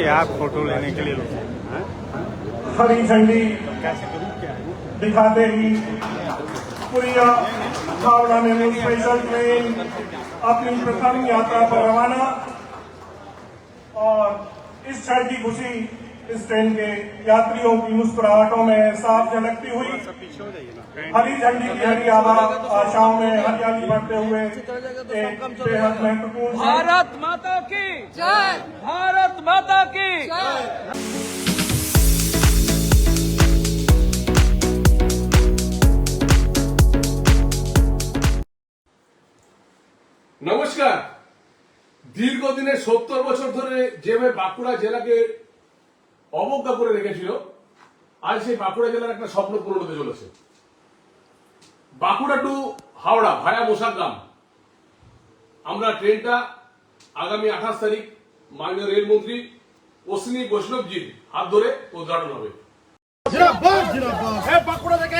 यार फ़ोटो लेने के लिए रुके हरी झंडी है दिखाते ही पुरिया हावड़ा मेमू स्पेशल ट्रेन अपनी प्रथम यात्रा पर रवाना और इस क्षण की खुशी इस ट्रेन के यात्रियों की मुस्कुराहटों में साफ झलकती हुई पीछे हो जाइए ना हरी झंडी की हरी आभा आशाओं में हरियाली भरते हुए एक बेहद महत्वपूर्ण क्षण भारत माता की जय भारत माता की নমস্কার দীর্ঘদিনের সত্তর বছর ধরে যেভাবে বাঁকুড়া জেলাকে অবজ্ঞা করে রেখেছিল আজ সেই বাঁকুড়া জেলার একটা স্বপ্ন পূরণ হতে চলেছে। বাঁকুড়া টু হাওড়া ভায়া মোসাগ্রাম আমরা ট্রেনটা আগামী আঠাশ তারিখ মাননীয় রেলমন্ত্রী অশ্বিনী বৈষ্ণবজির হাত ধরে উদ্ঘাটন হবে। বাঁকুড়া থেকে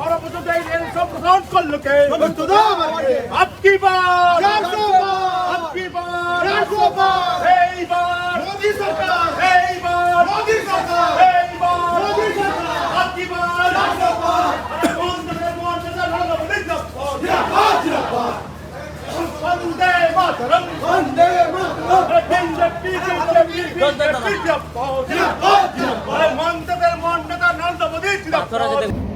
হরা পর্যন্ত এই রেল সব প্রসারণ করল কে আপকি বার? আপকি বার। এইবার মোদি সরকার। এইবার। মোদি সরকার। এইবার। মোদি সরকার। আপকি বার বন্দে বন্দে নরেন্দ্র জিন্দাবাদ জিন্দাবাদ বন্দে মাতরম। বন্দে মাতরম। বিজেপি বিজেপি বিজেপি জিন্দাবাদ জিন্দাবাদ মন্ত্রের মন্ত্রটা নরেন্দ্র মোদি জিন্দাবাদ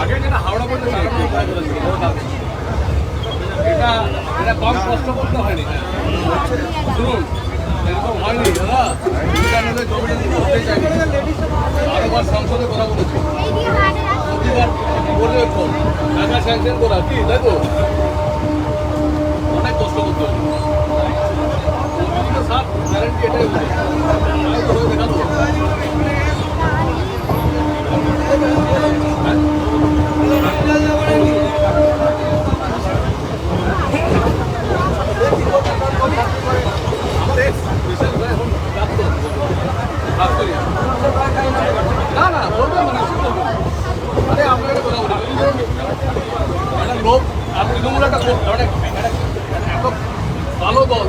আগে যেটা হাওড়া পর্যন্ত কষ্ট করতে হয়নি। শুনুন এরকম হয়নি দাদা বারবার সংসদে কথা বলেছি পর্যবেক্ষণ টাকা স্যাংশন করা কি তাই তো অনেক কষ্ট করতে হবে সাপ গ্যারান্টি এটাই হচ্ছে আমি তো হয়ে দেখাবো আমাদের স্পেশাল হয়ে এখন কাজ করছে কাজ করি না না বলবেন না নিশ্চিত বলবেন আরে আমরা একটা কথা বলি একটা লোক আর তৃণমূল একটা এত ভালো দল।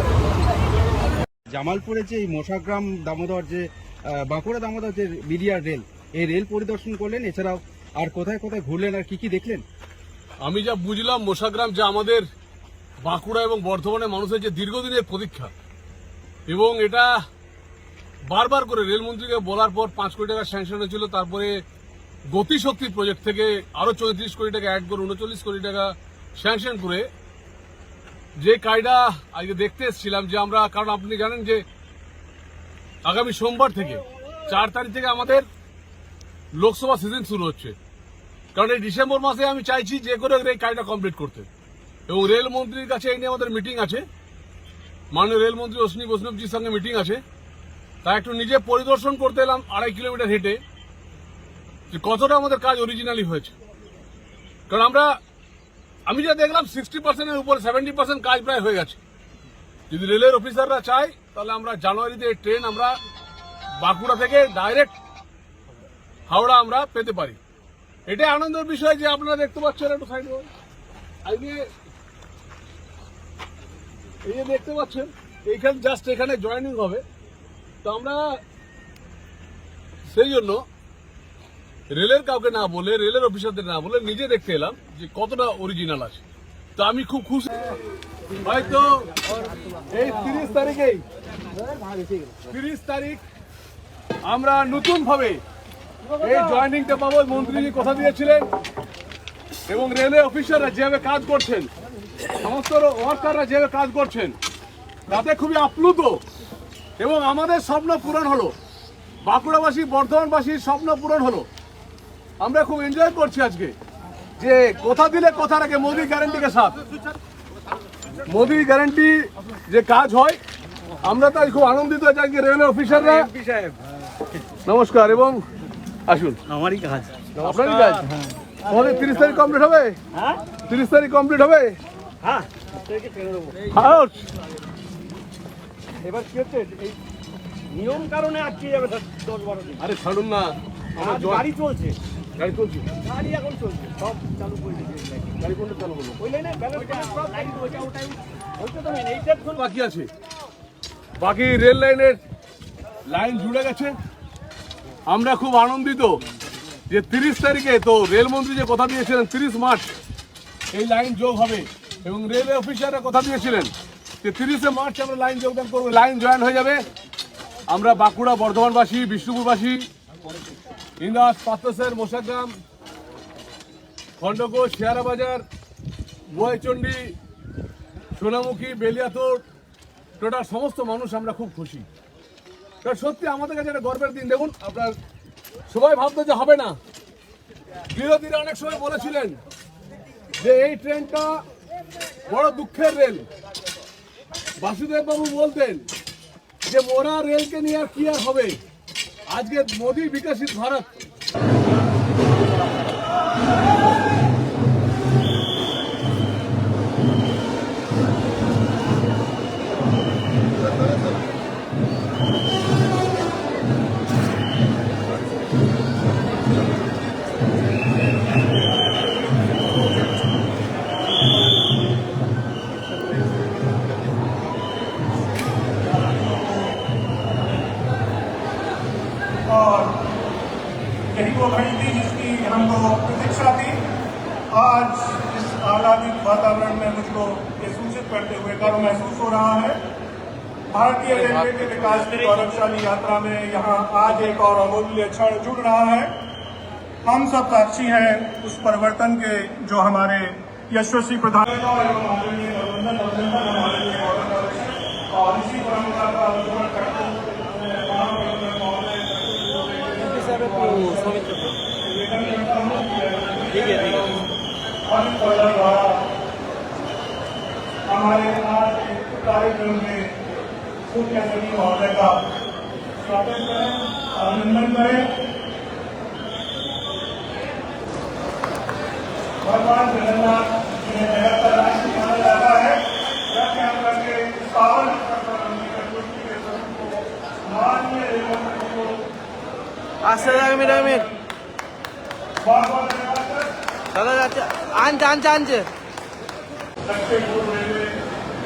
জামালপুরে যে এই মশাগ্রাম দামোদর যে বাঁকুড়া দামোদর যে বিডিআর রেল এই রেল পরিদর্শন করলেন এছাড়াও আর কোথায় কোথায় ঘুরলেন আর কি কি দেখলেন? আমি যা বুঝলাম মশাগ্রাম যা আমাদের বাঁকুড়া এবং বর্ধমানের মানুষের যে দীর্ঘদিনের প্রতীক্ষা এবং এটা বারবার করে রেলমন্ত্রীকে বলার পর পাঁচ কোটি টাকা স্যাংশন হয়েছিল তারপরে গতিশক্তি প্রজেক্ট থেকে আরও চৌত্রিশ কোটি টাকা অ্যাড করে উনচল্লিশ কোটি টাকা স্যাংশন করে যে কায়দা আজকে দেখতে এসেছিলাম যে আমরা, কারণ আপনি জানেন যে আগামী সোমবার থেকে চার তারিখ থেকে আমাদের লোকসভা সিজন শুরু হচ্ছে। কারণ এই ডিসেম্বর মাসে আমি চাইছি যে করে এই কাজটা কমপ্লিট করতে। এবং রেলমন্ত্রীর কাছে এই নিয়ে আমাদের মিটিং আছে। মাননীয় রেলমন্ত্রী অশ্বিনী বৈষ্ণবজির সঙ্গে মিটিং আছে। তা একটু নিজে পরিদর্শন করতে এলাম আড়াই কিলোমিটার হেঁটে। যে কতটা আমাদের কাজ অরিজিনালি হয়েছে। কারণ আমরা, আমি যা দেখলাম সিক্সটি পার্সেন্টের উপর সেভেন্টি পার্সেন্ট কাজ প্রায় হয়ে গেছে। যদি রেলের অফিসাররা চায়, তাহলে আমরা জানুয়ারিতে ট্রেন আমরা বাঁকুড়া থেকে ডাইরেক্ট হাওড়া আমরা পেতে পারি। এটাই আনন্দের বিষয় যে আপনারা দেখতে পাচ্ছেন একটু সাইড এই যে দেখতে পাচ্ছেন, এইখানে জাস্ট এখানে জয়েনিং হবে। তো আমরা, সেই জন্য রেলের কাউকে না বলে, রেলের অফিসারদের না বলে নিজে দেখতে এলাম যে কতটা অরিজিনাল আছে। তো আমি খুব খুশি। হয়তো এই তিরিশ তারিখেই, তিরিশ তারিখ আমরা নতুন ভাবে এই জয়েনিংটা পাবো। মন্ত্রীজি কথা দিয়েছিলেন এবং রেলওয়ে অফিসাররা যেভাবে কাজ করছেন, সমস্ত ওয়ার্কাররা যেভাবে কাজ করছেন, তাতে খুবই আপ্লুত। এবং আমাদের স্বপ্ন পূরণ হলো। বাঁকুড়াবাসী, বর্ধমানবাসীর স্বপ্ন পূরণ হলো। আমরা খুব এনজয় করছি আজকে। যে কথা দিলে কথা রাখে মোদি গ্যারেন্টিকে সাথ। মোদি গ্যারেন্টি যে কাজ হয় আমরা তাই খুব আনন্দিত আছি আজকে রেলওয়ে অফিসাররা নমস্কার এবং আসুন। আমারই কাজ। আপনারই কাজ? আমাদের তিরিশ তারিখ কমপ্লিট হবে? তিরিশ তারিখ কমপ্লিট হবে? হ্যাঁ! এবার কি হচ্ছে? এই নিয়ম কারণে আটকে যাবে দশ বারো দিন। আরে ছাড়ুন না আমার গাড়ি চলছে। গাড়ি চলছে গাড়ি এখন চলছে সব চালু করে দিয়েছে। গাড়ি কোনটা চালু হলো ওই লাইনে ব্যালেন্স সব লাইন ওইটা ওটাই। ওইটা। তো এইটা তো বাকি আছে। বাকি রেল লাইনের লাইন জুড়ে গেছে। আমরা খুব আনন্দিত যে তিরিশ তারিখে তো রেলমন্ত্রী যে কথা দিয়েছিলেন তিরিশ মার্চ এই লাইন যোগ হবে। এবং রেলওয়ে অফিসাররা কথা দিয়েছিলেন যে তিরিশে মার্চ আমরা লাইন যোগদান করব। লাইন জয়েন হয়ে যাবে। আমরা বাঁকুড়া বর্ধমানবাসী বিষ্ণুপুরবাসী ইন্দাস পাত্রসের মোশাগ্রাম শেয়ারা বাজার বোয়াইচন্ডী সোনামুখী বেলিয়াতোর টোটাল সমস্ত মানুষ আমরা খুব খুশি। কারণ সত্যি আমাদের কাছে একটা গর্বের দিন। দেখুন, আপনার সবাই ভাবতো যে হবে না। বিরোধীরা অনেক সময় বলেছিলেন যে এই ট্রেনটা বড় দুঃখের রেল। বাসুদেব বাবু বলতেন যে মোরা রেলকে নিয়ে আর কি আর হবে? আজকে মোদী বিকশিত ভারত। मुझको ये सूचित करते हुए गर्व महसूस हो रहा है। भारतीय रेलवे के विकास की गौरवशाली यात्रा में यहाँ आज एक और अमूल्य क्षण जुड़ रहा है। हम सब साक्षी हैं उस परिवर्तन के जो हमारे यशस्वी प्रधान है। और इसी परंपरा का अनुसरण करते हुए महोदय अमित गोयल द्वारा हमारे आज के कार्यक्रम में मुख्य सचिव महोदय का स्वागत करें अभिनंदन करें भगवान जगन्नाथ जिन्हें जगत का राष्ट्र माना जाता है रथ यात्रा के इस पावन अवसर पर उनकी प्रकृति के स्वरूप को माननीय रेलवे मंत्री को আসতে থাকবে মিরামির बहुत बहुत धन्यवाद सर দাদা যাচ্ছে আনছে আনছে আনছে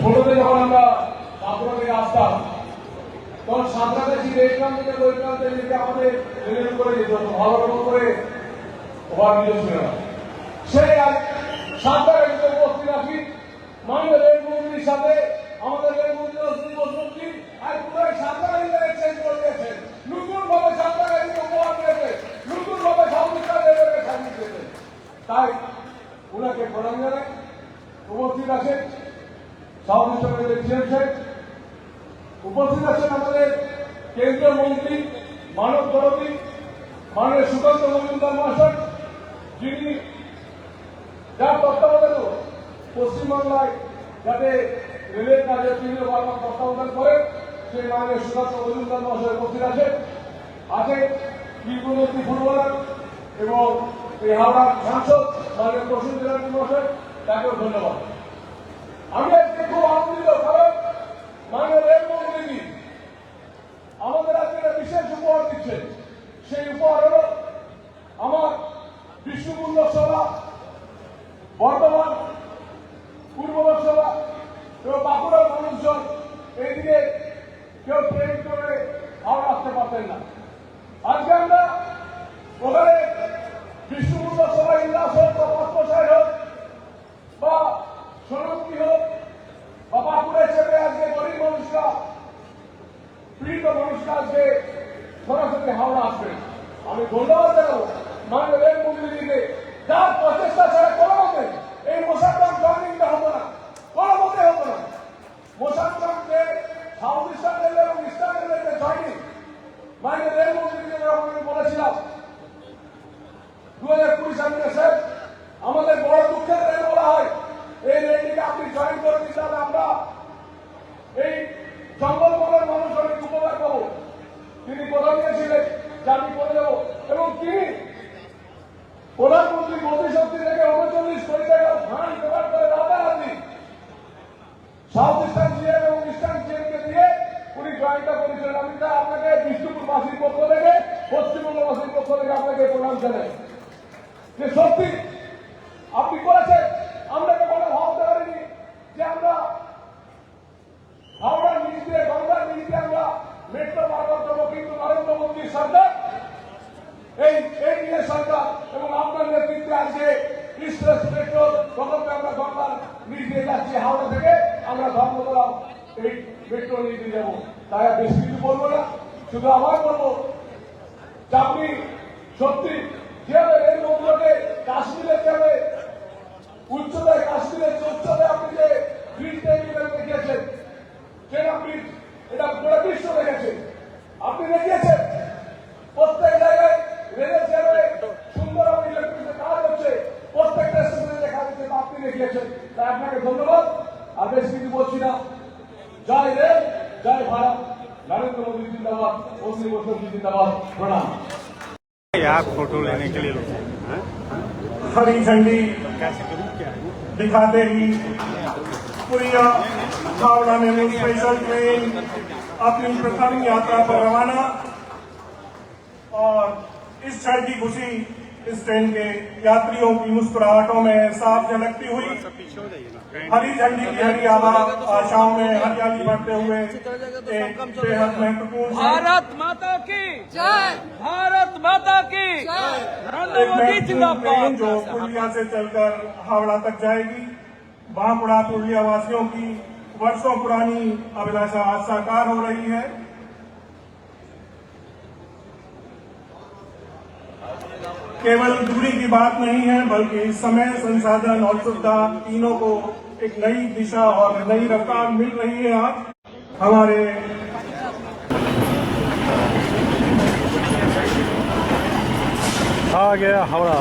ফোনটা যখন আমরা আসতাম তখন সাঁতরাগাছি বৈক্রান্তে যেতে আমাদের যেতে ভালো রকম করে ওভারব্রিজ ছিল না সেই আজ সাঁতরাগাছিতে উপস্থিত আছি মাননীয় রেলমন্ত্রীর সাথে আমাদের রেলমন্ত্রী অশ্বিনী আর পুরো চেঞ্জ করে দিয়েছেন নতুন ভাবে সাঁতরাগাছিকে উপহার দিয়েছে ওনাকে প্রণাম জানাই উপস্থিত আছেন ইস্টার্নের প্রেসিডেন্ট উপস্থিত আছেন আমাদের কেন্দ্রীয় মন্ত্রী মানব দরদী, মাননীয় সুকান্ত মজুমদার মহাশয়, যিনি যার তত্ত্বাবধানে পশ্চিমবাংলায় যাতে রেলের কাজে তিনি বারবার তত্ত্বাবধান করেন সেই মাননীয় সুকান্ত মজুমদার মহাশয় উপস্থিত আছেন। আছে কিংবদন্তি ফুটবলার এবং এই হাওড়ার সাংসদ মাননীয় জেলার মহাশয়, তাকেও ধন্যবাদ। আমি আজকে খুব আনন্দিত, কারণ মাননীয় রেলমন্ত্রী আমাদের আজকে একটা বিশেষ উপহার দিচ্ছেন। সেই উপহার হল আমার বিষ্ণুপুর সভা বর্ধমান পূর্ব লোকসভা এবং বাঁকুড়ার মানুষজন এইদিকে কেউ ট্রেন করে হাওড়া আসতে পারতেন না আজকে আমরা ওখানে বিষ্ণুপুর লোকসভা ইন্দাস হোক বা পাত্রসায় হোক বা সোনমুখী হোক বা বাঁকুড়ায় চেপে আজকে গরিব মানুষরা পীড়িত মানুষরা আজকে সরাসরি হাওড়া আসবেন আমি ধন্যবাদ জানাব মাননীয় রেলমন্ত্রীকে যার প্রচেষ্টা ছাড়া কোনো মতে এই মোশাগ্রাম জয়নিংটা হতো না, কোনো মতে হতো না। মোশাগ্রামকে সাউথ ইস্টার্ন রেল এবং ইস্টার্ন রেলের জয়নিং মাননীয় আমি বলেছিলাম দু হাজার কুড়ি সালে স্যার আমাদের বড় দুঃখের রেল বলা হয়, এই রেলটিকে আপনি জয়েন করে দিতে হবে আমরা এই জঙ্গলমহলের মানুষ অনেক উপকার পাবো তিনি কথা যে করে দেবো এবং তিনি। প্রধানমন্ত্রী মোদী শক্তি থেকে উনচল্লিশ কোটি টাকা ধান জোগাড় করে রাতারাতি। সাউথ ইস্টার্ন জিএম এবং ইস্টার্ন জিএমকে দিয়ে উনি জয়েন্টটা করেছিলেন। আমি তা আপনাকে বিষ্ণুপুরবাসীর পক্ষ থেকে, পশ্চিমবঙ্গবাসীর পক্ষ থেকে আপনাকে প্রণাম জানাই। যে সত্যি আপনি করেছেন আমরা কখনো ভাবতে পারিনি যে আমরা হাওড়ার নিচ দিয়ে গঙ্গার নিচ দিয়ে আমরা মেট্রো বার করব কিন্তু নরেন্দ্র মোদী সরকার এই এনডিএ সরকার এবং আপনার নেতৃত্বে আজকে ইস্ট ওয়েস্ট মেট্রো প্রকল্পে আমরা গঙ্গার নিচ দিয়ে যাচ্ছি হাওড়া থেকে আমরা ধর্মতলা এই মেট্রো নিচ দিয়ে যাব তাই আর বেশি কিছু বলব না শুধু আমার বলব যে আপনি সত্যি, যেভাবে এই লোকগুলোকে কাশ্মীরে যেভাবে উচ্চতায় যে উচ্চতায় আপনি যে ব্রিজ দেখিয়েছেন সেটা ব্রিজ এটা পুরো বিশ্ব দেখেছে। আপনি দেখিয়েছেন, প্রত্যেক জায়গায় সুন্দর আপনি কাজ হচ্ছে, প্রত্যেকটা স্টেশনে দেখা যাচ্ছে আপনি দেখিয়েছেন। তাই আপনাকে ধন্যবাদ, আর বেশ কিছু বলছি না। জয় রেল, জয় ভারত। নরেন্দ্র মোদী জিন্দাবাদ মোদী বসুন জিন্দাবাদ, প্রণাম। आप फ़ोटो लेने के लिए लोग हरी झंडी दिखाते ही पूरी हावड़ा में स्पेशल ट्रेन अपनी प्रथम यात्रा पर रवाना। और इस क्षण की खुशी इस ट्रेन के यात्रियों की मुस्कुराहटों में साफ़ झलकती हुई। हरी झंडी की हरी आभा आशाओं में हरियाली बढ़ते हुए एक बेहद महत्वपूर्ण भारत माता की जय। भारत माता की एक महत्वपूर्ण ट्रेन जो पुरलिया से चलकर हावड़ा तक जाएगी। बांकुड़ा पुरलिया वासियों की वर्षों पुरानी अभिलाषा आज साकार हो रही है। केवल दूरी की बात नहीं है, बल्कि समय संसाधन और सुविधा तीनों को एक नई दिशा और नई रफ्तार मिल रही है आप हमारे आ गया हमारा